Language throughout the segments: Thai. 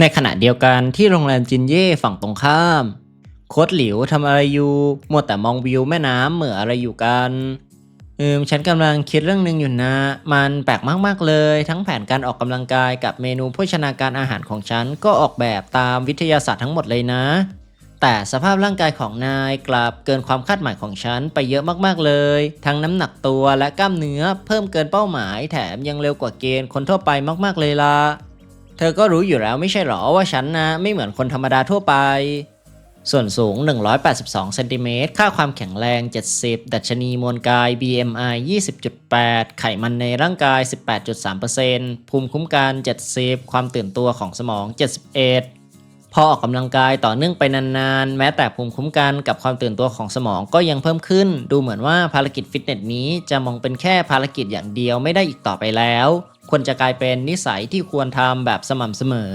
ในขณะเดียวกันที่โรงแรมจินเย่ฝั่งตรงข้าม โค้ดหลิวทำอะไรอยู่มัวแต่มองวิวแม่น้ำเหมืออะไรอยู่กันเอมฉันกำลังคิดเรื่องหนึ่งอยู่นะ มันแปลกมากๆเลย ทั้งแผนการออกกำลังกายกับเมนูโภชนาการอาหารของฉันก็ออกแบบตามวิทยาศาสตร์ทั้งหมดเลยนะ แต่สภาพร่างกายของนายกลับเกินความคาดหมายของฉันไปเยอะมากๆเลย ทั้งน้ำหนักตัวและกล้ามเนื้อเพิ่มเกินเป้าหมายแถมยังเร็วกว่าเกณฑ์คนทั่วไปมากๆเลยล่ะ เธอก็รู้อยู่แล้วไม่ใช่หรอว่าฉันนะไม่เหมือนคนธรรมดาทั่วไป ส่วนสูง 182 เซนติเมตร ค่าความแข็งแรง 70 ดัชนีมวลกาย BMI 20.8 ไขมันในร่างกาย 18.3%ภูมิคุ้มกัน 70 ความตื่นตัวของสมอง 71พอออกกำลังกายต่อเนื่องไปนานๆ แม้แต่ภูมิคุ้มกันกับความตื่นตัวของสมองก็ยังเพิ่มขึ้น ดูเหมือนว่าภารกิจฟิตเนสนี้จะมองเป็นแค่ภารกิจอย่างเดียวไม่ได้อีกต่อไปแล้ว ควรจะกลายเป็นนิสัยที่ควรทำแบบสม่ำเสมอ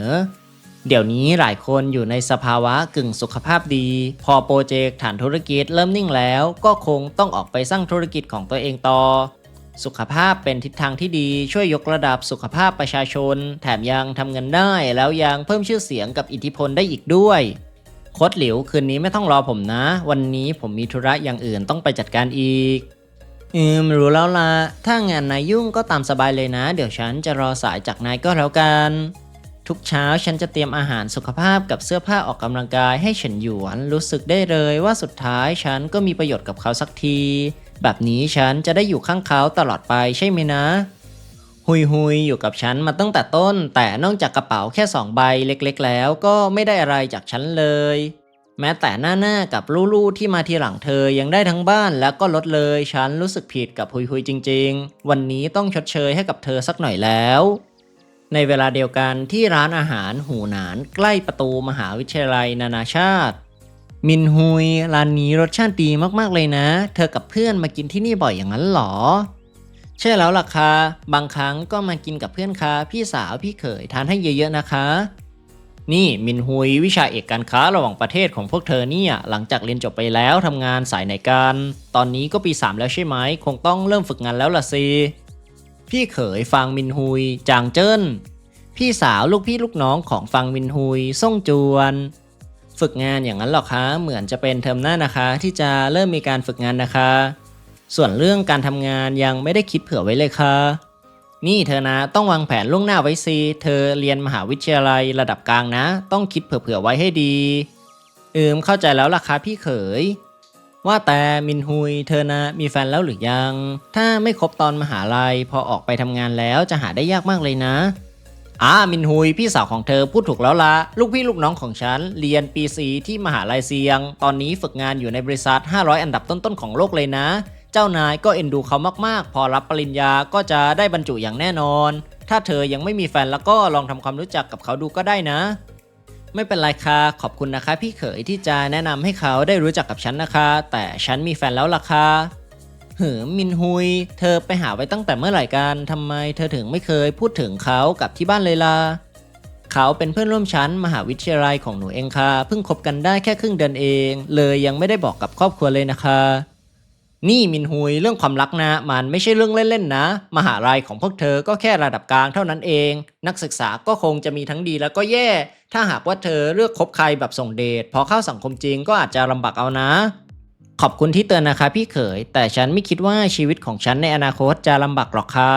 เดี๋ยวนี้หลายคนอยู่ในสภาวะกึ่งสุขภาพดี พอโปรเจกต์ฐานธุรกิจเริ่มนิ่งแล้ว ก็คงต้องออกไปสร้างธุรกิจของตัวเองต่อ สุขภาพเป็นทิศทางที่ดีช่วยยกระดับสุขภาพประชาชน แถมยังทำเงินได้แล้วยังเพิ่มชื่อเสียงกับอิทธิพลได้อีกด้วยโคดหลิวคืนนี้ไม่ต้องรอผมนะ วันนี้ผมมีธุระอย่างอื่นต้องไปจัดการอีก อืมรู้แล้วล่ะถ้างานนายยุ่งก็ตามสบายเลยนะ เดี๋ยวฉันจะรอสายจากนายก็แล้วกัน ทุกเช้าฉันจะเตรียมอาหารสุขภาพกับเสื้อผ้าออกกำลังกายให้ฉันหยวน รู้สึกได้เลยว่าสุดท้ายฉันก็มีประโยชน์กับเขาสักที แบบนี้ฉันจะได้อยู่ข้างเขาตลอดไปใช่ไหมนะ หุยหุยอยู่กับฉันมาตั้งแต่ต้น แต่นอกจากกระเป๋าแค่สองใบเล็ก ๆ แล้วก็ไม่ได้อะไรจากฉันเลย แม้แต่หน้าหน้ากับลู่ๆที่มาทีหลังเธอยังได้ทั้งบ้านแล้วก็ลดเลย ฉันรู้สึกผิดกับหุยหุยจริง ๆ วันนี้ต้องชดเชยให้กับเธอสักหน่อยแล้ว ในเวลาเดียวกันที่ร้านอาหารหูหนานใกล้ประตูมหาวิทยาลัยนานาชาติ มินฮุยร้านนี้รสชาติดีมากๆเลยนะ เธอกับเพื่อนมากินที่นี่บ่อยอย่างนั้นหรอใช่แล้วล่ะค่ะบางครั้งก็มากินกับเพื่อนค่ะพี่สาวพี่เขยทานให้เยอะๆนะคะ นี่มินฮุยวิชาเอกการค้าระหว่างประเทศของพวกเธอเนี่ยหลังจากเรียนจบไปแล้วทำงานสายไหนกัน ตอนนี้ก็ปี 3 แล้วใช่ไหมคงต้องเริ่มฝึกงานแล้วล่ะสิพี่เขยฟังมินฮุย จางเจิ้น พี่สาวลูกพี่ลูกน้องของฟังมินฮุยส่งจวน ฝึกงานอย่างนั้นหรอคะเหมือนจะเป็นเทอมหน้านะคะ ที่จะเริ่มมีการฝึกงานนะคะ ส่วนเรื่องการทำงานยังไม่ได้คิดเผื่อไว้เลยค่ะ นี่เธอนะต้องวางแผนล่วงหน้าไว้สิเธอเรียนมหาวิทยาลัยระดับกลางนะ ต้องคิดเผื่อๆไว้ให้ดีอืมเข้าใจแล้วล่ะคะพี่เขย ว่าแต่มินฮุยเธอนะมีแฟนแล้วหรือยัง ถ้าไม่คบตอนมหาลัย พอออกไปทำงานแล้วจะหาได้ยากมากเลยนะอ่ามินฮุยพี่สาวของเธอพูดถูกแล้วละลูกพี่ลูกน้องของฉัน เรียนปีสีที่มหาลัยเซียง ตอนนี้ฝึกงานอยู่ในบริษัท 500 อันดับต้นๆของโลกเลยนะ เจ้านายก็เอ็นดูเขามากๆ พอรับปริญญาก็จะได้บรรจุอย่างแน่นอน ถ้าเธอยังไม่มีแฟนแล้วก็ลองทำความรู้จักกับเขาดูก็ได้นะ ไม่เป็นไรค่ะขอบคุณนะคะ พี่เขยที่จะแนะนำให้เขาได้รู้จักกับฉันนะคะ แต่ฉันมีแฟนแล้วล่ะค่ะเหือมินฮุย เธอไปหาไว้ตั้งแต่เมื่อไหร่กันทำไมเธอถึงไม่เคยพูดถึงเขากับที่บ้านเลยล่ะเขาเป็นเพื่อนร่วมชั้นมหาวิทยาลัยของหนูเองค่ะเพิ่งคบกันได้แค่ครึ่งเดือนเอง เลยยังไม่ได้บอกกับครอบครัวเลยนะคะ นี่มินฮุยเรื่องความรักนะมันไม่ใช่เรื่องเล่นๆนะ มหาลัยของพวกเธอก็แค่ระดับกลางเท่านั้นเอง นักศึกษาก็คงจะมีทั้งดีแล้วก็แย่ ถ้าหากว่าเธอเลือกคบใครแบบส่งเดชพอเข้าสังคมจริงก็อาจจะลำบากเอานะ ขอบคุณที่เตือนนะคะพี่เขย แต่ฉันไม่คิดว่าชีวิตของฉันในอนาคตจะลำบากหรอกค่ะ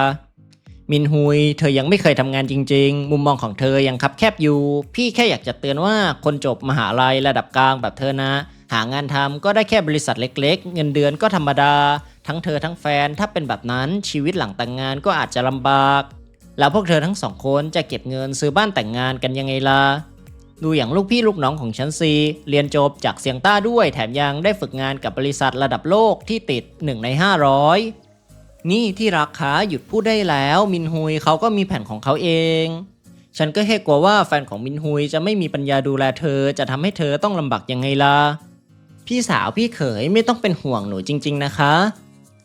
มินฮุย เธอยังไม่เคยทำงานจริง ๆ มุมมองของเธอยังคับแคบอยู่ พี่แค่อยากจะเตือนว่าคนจบมหาลัยระดับกลางแบบเธอนะ หางานทำก็ได้แค่บริษัทเล็กๆ เงินเดือนก็ธรรมดา ทั้งเธอทั้งแฟนถ้าเป็นแบบนั้นชีวิตหลังแต่งงานก็อาจจะลำบาก แล้วพวกเธอทั้งสองคนจะเก็บเงินซื้อบ้านแต่งงานกันยังไงล่ะดูอย่างลูกพี่ลูกน้องของฉันซีเรียนจบจากเซียงต้าด้วยแถมยังได้ฝึกงานกับบริษัทระดับโลกที่ติด 1 ใน 500 นี่ที่ราคาหยุดพูดได้แล้ว มินฮุยเขาก็มีแผนของเขาเอง ฉันก็แค่กลัวว่าแฟนของมินฮุยจะไม่มีปัญญาดูแลเธอจะทำให้เธอต้องลำบากยังไงล่ะ พี่สาวพี่เขยไม่ต้องเป็นห่วงหนูจริง ๆ นะคะ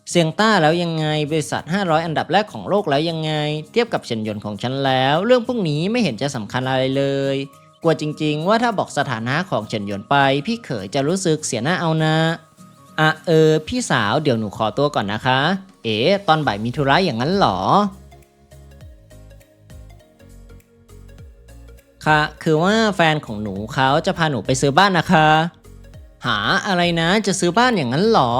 เซียงต้าแล้วยังไงบริษัท 500 อันดับแรกของโลกแล้วยังไง เทียบกับเฉินหยนของฉันแล้ว เรื่องพวกนี้ไม่เห็นจะสำคัญอะไรเลย กลัวจริง ๆ ว่าถ้าบอกสถานะของเฉินหยนไป พี่เขยจะรู้สึกเสียหน้าเอานะอะเออ พี่สาวเดี๋ยวหนูขอตัวก่อนนะคะ เอ๋ตอนบ่ายมีธุระอย่างนั้นหรอค่ะ คือว่าแฟนของหนูเขาจะพาหนูไปซื้อบ้านนะคะ หาอะไรนะจะซื้อบ้านอย่างนั้นหรอ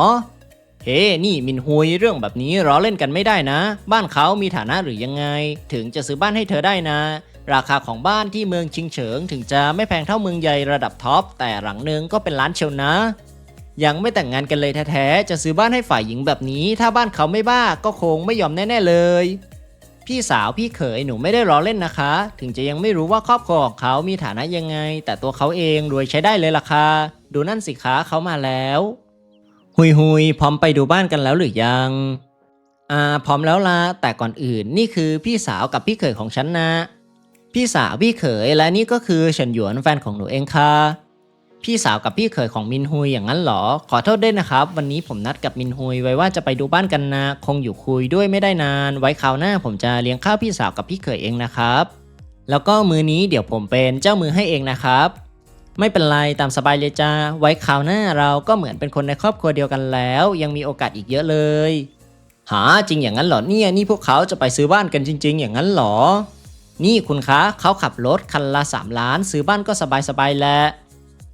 เฮ้ นี่มินฮุยเรื่องแบบนี้ล้อเล่นกันไม่ได้นะ บ้านเขามีฐานะหรือยังไง ถึงจะซื้อบ้านให้เธอได้นะ ราคาของบ้านที่เมืองชิงเฉิง ถึงจะไม่แพงเท่าเมืองใหญ่ระดับท็อปแต่หลังนึงก็เป็นล้านเชียวนะ ยังไม่แต่งงานกันเลยแท้ๆจะซื้อบ้านให้ฝ่ายหญิงแบบนี้ ถ้าบ้านเขาไม่บ้าก็คงไม่ยอมแน่ๆเลย พี่สาวพี่เขยหนูไม่ได้ล้อเล่นนะคะ ถึงจะยังไม่รู้ว่าครอบครัวของเขามีฐานะยังไง แต่ตัวเขาเองรวยใช้ได้เลยล่ะค่ะดูนั่นสิคะเขามาแล้ว หุยหุยพร้อมไปดูบ้านกันแล้วหรือยังอ่าพร้อมแล้วละแต่ก่อนอื่นนี่คือพี่สาวกับพี่เขยของฉันนะ พี่สาวพี่เขยและนี่ก็คือเฉินหยวนแฟนของหนูเองค่ะ พี่สาวกับพี่เขยของมินฮุยอย่างนั้นเหรอ ขอโทษด้วยนะครับ วันนี้ผมนัดกับมินฮุยไว้ว่าจะไปดูบ้านกันนะ คงอยู่คุยด้วยไม่ได้นาน ไว้คราวหน้าผมจะเลี้ยงข้าวพี่สาวกับพี่เขยเองนะครับ แล้วก็มือนี้เดี๋ยวผมเป็นเจ้ามือให้เองนะครับ ไม่เป็นไรตามสบายเลยจ้าไว้คราวหน้าเราก็เหมือนเป็นคนในครอบครัวเดียวกันแล้ว ยังมีโอกาสอีกเยอะเลย หาจริงอย่างนั้นเหรอเนี่ยนี่พวกเขาจะไปซื้อบ้านกันจริง ๆ อย่างนั้นเหรอ นี่คุณคะเขาขับรถคันละ3ล้าน ซื้อบ้านก็สบายๆแหล้ว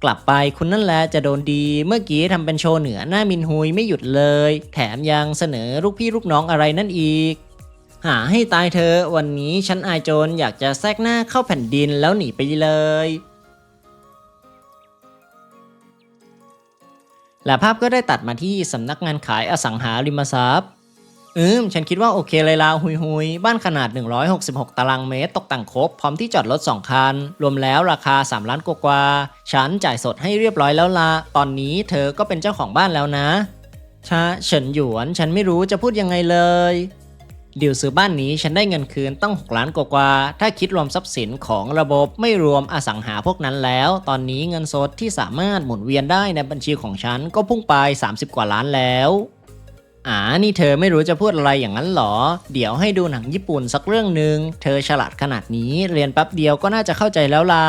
กลับไปคุณนั่นแหละจะโดนดี เมื่อกี้ทำเป็นโชว์เหนือหน้ามินฮุยไม่หยุดเลย แถมยังเสนอลูกพี่ลูกน้องอะไรนั่นอีก หาให้ตายเธอ วันนี้ฉันอายโจรอยากจะแทรกหน้าเข้าแผ่นดินแล้วหนีไปเลย และภาพก็ได้ตัดมาที่สำนักงานขายอสังหาริมทรัพย์ อืม ฉันคิดว่าโอเคเลยลาหุยหุยบ้านขนาด 166 ตารางเมตร ตกแต่งครบ พร้อมที่จอดรถ 2 คัน รวมแล้วราคา 3 ล้านกว่าๆฉันจ่ายสดให้เรียบร้อยแล้วละตอนนี้เธอก็เป็นเจ้าของบ้านแล้วนะชาเฉินหยวน ฉันไม่รู้จะพูดยังไงเลยดีลซื้อบ้านนี้ฉันได้เงินคืนตั้ง 6 ล้านกว่าๆถ้าคิดรวมทรัพย์สินของระบบไม่รวมอสังหาพวกนั้นแล้ว ตอนนี้เงินสดที่สามารถหมุนเวียนได้ในบัญชีของฉันก็พุ่งไป 30 กว่าล้านแล้ว อ่านี่เธอไม่รู้จะพูดอะไรอย่างนั้นหรอ เดี๋ยวให้ดูหนังญี่ปุ่นสักเรื่องหนึ่ง เธอฉลาดขนาดนี้เรียนแป๊บเดียวก็น่าจะเข้าใจแล้วล่ะ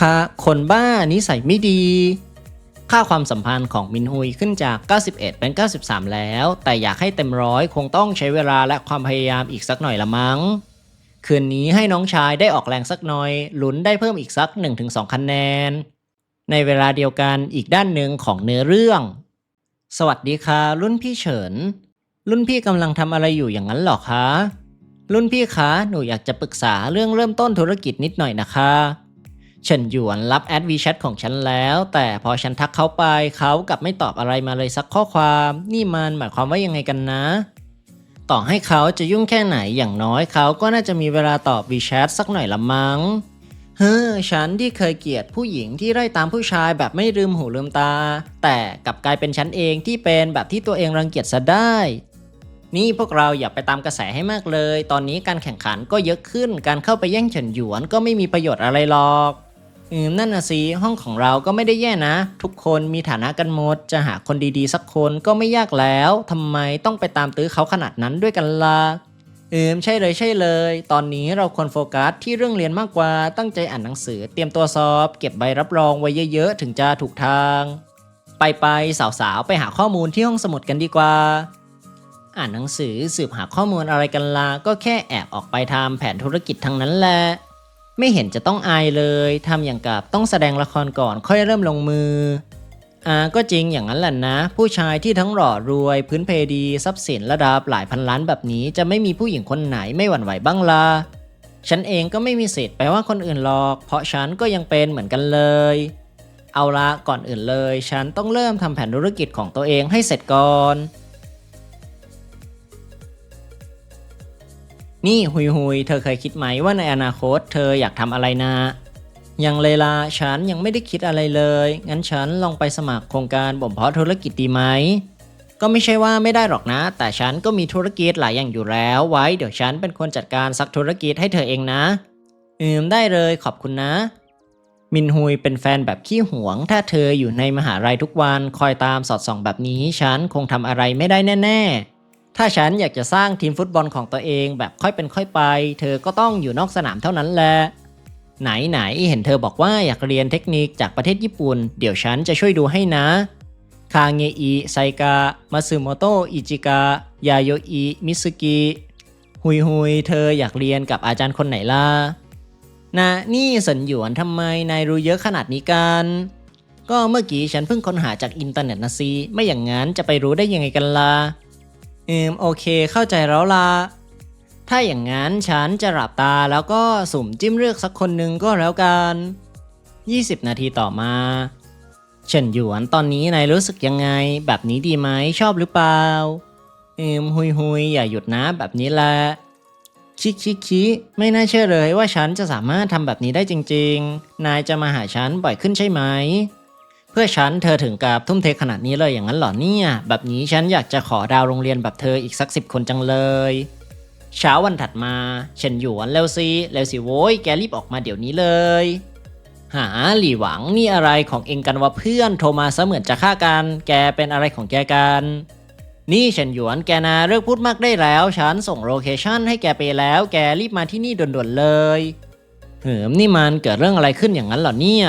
ค่ะ คนบ้านิสัยไม่ดี ค่าความสัมพันธ์ของมินฮุยขึ้นจาก 91 เป็น 93 แล้ว แต่อยากให้เต็มร้อยคงต้องใช้เวลาและความพยายามอีกสักหน่อยละมั้ง คืนนี้ให้น้องชายได้ออกแรงสักหน่อย ลุ้นได้เพิ่มอีกสัก 1-2 คะแนน ในเวลาเดียวกันอีกด้านหนึ่งของเนื้อเรื่อง สวัสดีค่ะ รุ่นพี่เฉิน รุ่นพี่กำลังทำอะไรอยู่อย่างนั้นหรอคะ รุ่นพี่คะ หนูอยากจะปรึกษาเรื่องเริ่มต้นธุรกิจนิดหน่อยนะคะ เฉินหยวนรับแอดวีแชทของฉันแล้ว แต่พอฉันทักเขาไปเขากลับไม่ตอบอะไรมาเลยสักข้อความ นี่มันหมายความว่ายังไงกันนะ ต่อให้เขาจะยุ่งแค่ไหนอย่างน้อยเขาก็น่าจะมีเวลาตอบวีแชทสักหน่อยละมั้ง เฮ้อฉันที่เคยเกลียดผู้หญิงที่ไล่ตามผู้ชายแบบไม่ลืมหูลืมตา แต่กลับกลายเป็นฉันเองที่เป็นแบบที่ตัวเองรังเกียจซะได้ นี่พวกเราอย่าไปตามกระแสให้มากเลย ตอนนี้การแข่งขันก็เยอะขึ้น การเข้าไปแย่งเฉินหยวนก็ไม่มีประโยชน์อะไรหรอกอืมนั่นนะสิห้องของเราก็ไม่ได้แย่นะ ทุกคนมีฐานะกันหมด จะหาคนดีๆ สักคนก็ไม่ยากแล้วทำไมต้องไปตามตื้อเขาขนาดนั้นด้วยกันล่ะ อืมใช่เลยใช่เลย ตอนนี้เราควรโฟกัสที่เรื่องเรียนมากกว่าตั้งใจอ่านหนังสือ เตรียมตัวสอบ เก็บใบรับรองไว้เยอะๆ ถึงจะถูกทาง ไปไปสาวๆ ไปหาข้อมูลที่ห้องสมุดกันดีกว่า อ่านหนังสือสืบหาข้อมูลอะไรกันล่ะก็แค่แอบออกไปทำแผนธุรกิจทั้งนั้นแหละไม่เห็นจะต้องอายเลยทำอย่างกับต้องแสดงละครก่อนค่อยเริ่มลงมือ อ่าก็จริงอย่างนั้นแหละนะ ผู้ชายที่ทั้งหล่อรวย พื้นเพดีทรัพย์สินระดับหลายพันล้านแบบนี้จะไม่มีผู้หญิงคนไหนไม่หวั่นไหวบ้างล่ะฉันเองก็ไม่มีสิทธิ์ไปว่าคนอื่นหรอก เพราะฉันก็ยังเป็นเหมือนกันเลย เอาละก่อนอื่นเลย ฉันต้องเริ่มทำแผนธุรกิจของตัวเองให้เสร็จก่อน นี่หุยหุยเธอเคยคิดไหมว่าในอนาคต เธออยากทำอะไรนะ ยังเลล่ะฉันยังไม่ได้คิดอะไรเลย งั้นฉันลองไปสมัครโครงการบ่มเพาะธุรกิจดีไหม ก็ไม่ใช่ว่าไม่ได้หรอกนะ แต่ฉันก็มีธุรกิจหลายอย่างอยู่แล้ว ไว้เดี๋ยวฉันเป็นคนจัดการสักธุรกิจให้เธอเองนะ อืมได้เลยขอบคุณนะ มินฮุยเป็นแฟนแบบขี้หวง ถ้าเธออยู่ในมหาลัยทุกวันคอยตามสอดส่องแบบนี้ ฉันคงทำอะไรไม่ได้แน่ ๆ ถ้าฉันอยากจะสร้างทีมฟุตบอลของตัวเองแบบค่อยเป็นค่อยไป เธอก็ต้องอยู่นอกสนามเท่านั้นแหละ ไหนไหนเห็นเธอบอกว่าอยากเรียนเทคนิคจากประเทศญี่ปุ่น เดี๋ยวฉันจะช่วยดูให้นะ คาเงอิ ไซกามาซึโมโตะ อิจิกายาโยอิ มิสุกิ หุยหุยเธออยากเรียนกับอาจารย์คนไหนล่ะนะนี่สันหยวนทำไมนายรู้เยอะขนาดนี้กัน ก็เมื่อกี้ฉันเพิ่งค้นหาจากอินเทอร์เน็ตนะซีไม่อย่างนั้นจะไปรู้ได้ยังไงกันล่ะอืมโอเคเข้าใจแล้วล่ะ ถ้าอย่างนั้นฉันจะหลับตาแล้วก็สุ่มจิ้มเลือกสักคนหนึ่งก็แล้วกัน 20 นาทีต่อมาเฉินหยวนตอนนี้นายรู้สึกยังไง แบบนี้ดีไหมชอบหรือเปล่าอืมหุยหุยอย่าหยุดนะแบบนี้แหละชิชิชิไม่น่าเชื่อเลยว่าฉันจะสามารถทำแบบนี้ได้จริง ๆ นายจะมาหาฉันบ่อยขึ้นใช่ไหม เพื่อฉันเธอถึงกับทุ่มเทขนาดนี้เลยอย่างนั้นเหรอเนี่ย แบบนี้ฉันอยากจะขอดาวโรงเรียนแบบเธออีกสักสิบคนจังเลย เช้าวันถัดมาเฉินหยวนเร็วสิเร็วสิโว้ยแกรีบออกมาเดี๋ยวนี้เลย หาหลี่หวังนี่อะไรของเองกันวะเพื่อนโทรมาซะเหมือนจะฆ่ากัน แกเป็นอะไรของแกกันนี่เฉินหยวนแกนะเลิกพูดมากได้แล้ว ฉันส่งโลเคชั่นให้แกไปแล้ว แกรีบมาที่นี่ด่วนๆเลยเหิมนี่มันเกิดเรื่องอะไรขึ้นอย่างนั้นเหรอเนี่ย